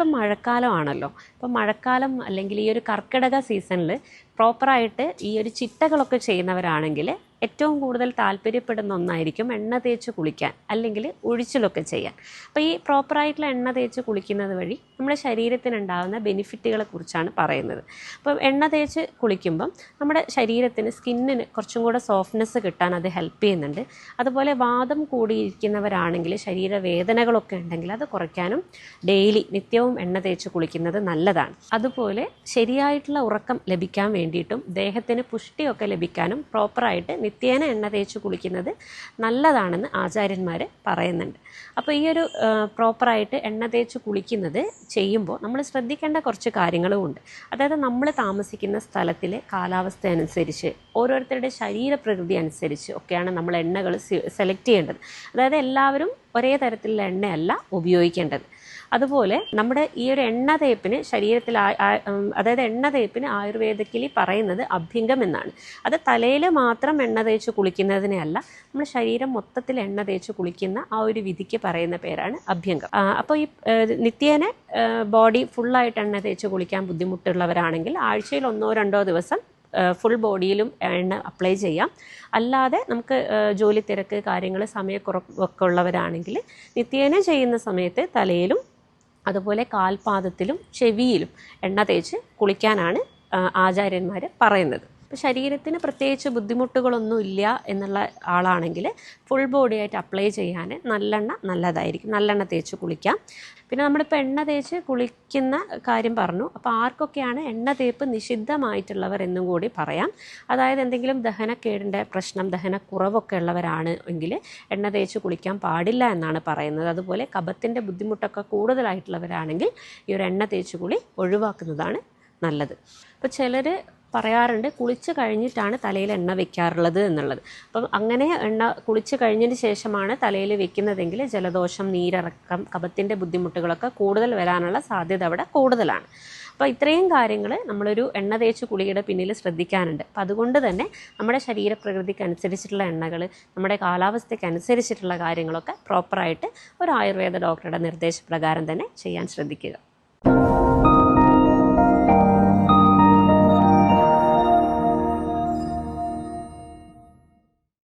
ഇപ്പം മഴക്കാലമാണല്ലോ. ഇപ്പം മഴക്കാലം അല്ലെങ്കിൽ ഈ ഒരു കർക്കിടക സീസണിൽ പ്രോപ്പറായിട്ട് ഈ ഒരു ചിട്ടകളൊക്കെ ചെയ്യുന്നവരാണെങ്കിൽ ഏറ്റവും കൂടുതൽ താല്പര്യപ്പെടുന്ന ഒന്നായിരിക്കും എണ്ണ തേച്ച് കുളിക്കാൻ അല്ലെങ്കിൽ ഒഴിച്ചിലൊക്കെ ചെയ്യാൻ. അപ്പോൾ ഈ പ്രോപ്പറായിട്ടുള്ള എണ്ണ തേച്ച് കുളിക്കുന്നത് വഴി നമ്മുടെ ശരീരത്തിനുണ്ടാകുന്ന ബെനിഫിറ്റുകളെ കുറിച്ചാണ് പറയുന്നത്. അപ്പോൾ എണ്ണ തേച്ച് കുളിക്കുമ്പം നമ്മുടെ ശരീരത്തിന് സ്കിന്നിന് കുറച്ചും കൂടെ സോഫ്റ്റ്നെസ് കിട്ടാൻ അത് ഹെൽപ്പ് ചെയ്യുന്നുണ്ട്. അതുപോലെ വാദം കൂടിയിരിക്കുന്നവരാണെങ്കിൽ ശരീരവേദനകളൊക്കെ ഉണ്ടെങ്കിൽ അത് കുറയ്ക്കാനും ഡെയിലി നിത്യവും എണ്ണ തേച്ച് കുളിക്കുന്നത് നല്ലതാണ്. അതുപോലെ ശരിയായിട്ടുള്ള ഉറക്കം ലഭിക്കാൻ വേണ്ടിയിട്ടും ദേഹത്തിന് പുഷ്ടിയൊക്കെ ലഭിക്കാനും പ്രോപ്പറായിട്ട് നിത്യേന എണ്ണ തേച്ച് കുളിക്കുന്നത് നല്ലതാണെന്ന് ആചാര്യന്മാർ പറയുന്നുണ്ട്. അപ്പോൾ ഈ ഒരു പ്രോപ്പറായിട്ട് എണ്ണ തേച്ച് കുളിക്കുന്നത് ചെയ്യുമ്പോൾ നമ്മൾ ശ്രദ്ധിക്കേണ്ട കുറച്ച് കാര്യങ്ങളും ഉണ്ട്. അതായത് നമ്മൾ താമസിക്കുന്ന സ്ഥലത്തിലെ കാലാവസ്ഥ അനുസരിച്ച് ഓരോരുത്തരുടെ ശരീരപ്രകൃതി അനുസരിച്ച് ഒക്കെയാണ് നമ്മൾ എണ്ണകൾ സെലക്ട് ചെയ്യേണ്ടത്. അതായത് എല്ലാവരും ഒരേ തരത്തിലുള്ള എണ്ണയല്ല ഉപയോഗിക്കേണ്ടത്. അതുപോലെ നമ്മുടെ ഈ ഒരു എണ്ണ തേപ്പിന് ശരീരത്തിൽ അതായത് എണ്ണ തേപ്പിന് ആയുർവേദത്തിൽ പറയുന്നത് അഭ്യംഗം എന്നാണ്. അത് തലയിൽ മാത്രം എണ്ണ തേച്ച് കുളിക്കുന്നതിനെ അല്ല നമ്മുടെ ശരീരം മൊത്തത്തിൽ എണ്ണ തേച്ച് കുളിക്കുന്ന ആ ഒരു വിധിക്ക് പറയുന്ന പേരാണ് അഭ്യംഗം. അപ്പോൾ ഈ നിത്യേന ബോഡി ഫുള്ളായിട്ട് എണ്ണ തേച്ച് കുളിക്കാൻ ബുദ്ധിമുട്ടുള്ളവരാണെങ്കിൽ ആഴ്ചയിൽ ഒന്നോ രണ്ടോ ദിവസം ഫുൾ ബോഡിയിലും എണ്ണ അപ്ലൈ ചെയ്യാം. അല്ലാതെ നമുക്ക് ജോലി തിരക്ക് കാര്യങ്ങൾ സമയക്കുറവൊക്കെ ഉള്ളവരാണെങ്കിൽ നിത്യേന ചെയ്യുന്ന സമയത്ത് തലയിലും അതുപോലെ കാൽപാദത്തിലും ചെവിയിലും എണ്ണ തേച്ച് കുളിക്കാനാണ് ആചാര്യന്മാർ പറയുന്നത്. ഇപ്പോൾ ശരീരത്തിന് പ്രത്യേകിച്ച് ബുദ്ധിമുട്ടുകളൊന്നും ഇല്ല എന്നുള്ള ആളാണെങ്കിൽ ഫുൾ ബോഡി ആയിട്ട് അപ്ലൈ ചെയ്യാൻ നല്ലെണ്ണ നല്ലതായിരിക്കും. നല്ലെണ്ണ തേച്ച് കുളിക്കാം. പിന്നെ നമ്മളിപ്പോൾ എണ്ണ തേച്ച് കുളിക്കുന്ന കാര്യം പറഞ്ഞു. അപ്പോൾ ആർക്കൊക്കെയാണ് എണ്ണ തേപ്പ് നിഷിദ്ധമായിട്ടുള്ളവർ എന്നും കൂടി പറയാം. അതായത് എന്തെങ്കിലും ദഹനക്കേടിന്റെ പ്രശ്നം ദഹനക്കുറവൊക്കെ ഉള്ളവരാണ് എങ്കിൽ എണ്ണ തേച്ച് കുളിക്കാൻ പാടില്ല എന്നാണ് പറയുന്നത്. അതുപോലെ കഫത്തിന്റെ ബുദ്ധിമുട്ടൊക്കെ കൂടുതലായിട്ടുള്ളവരാണെങ്കിൽ ഈ ഒരു എണ്ണ തേച്ച് കുളി ഒഴിവാക്കുന്നതാണ് നല്ലത്. അപ്പോൾ ചിലർ പറയാറുണ്ട് കുളിച്ച് കഴിഞ്ഞിട്ടാണ് തലയിൽ എണ്ണ വെക്കാറുള്ളത് എന്നുള്ളത്. അപ്പം അങ്ങനെ എണ്ണ കുളിച്ച് കഴിഞ്ഞതിന് ശേഷമാണ് തലയിൽ വെക്കുന്നതെങ്കിൽ ജലദോഷം നീരിറക്കം കഫത്തിന്റെ ബുദ്ധിമുട്ടുകളൊക്കെ കൂടുതൽ വരാനുള്ള സാധ്യത അവിടെ കൂടുതലാണ്. അപ്പോൾ ഇത്രയും കാര്യങ്ങൾ നമ്മളൊരു എണ്ണ തേച്ച് കുളിയുടെ പിന്നിൽ ശ്രദ്ധിക്കാനുണ്ട്. അപ്പം അതുകൊണ്ട് തന്നെ നമ്മുടെ ശരീരപ്രകൃതിക്ക് അനുസരിച്ചിട്ടുള്ള എണ്ണകൾ നമ്മുടെ കാലാവസ്ഥയ്ക്ക് അനുസരിച്ചിട്ടുള്ള കാര്യങ്ങളൊക്കെ പ്രോപ്പറായിട്ട് ഒരു ആയുർവേദ ഡോക്ടറുടെ നിർദ്ദേശപ്രകാരം തന്നെ ചെയ്യാൻ ശ്രദ്ധിക്കുക.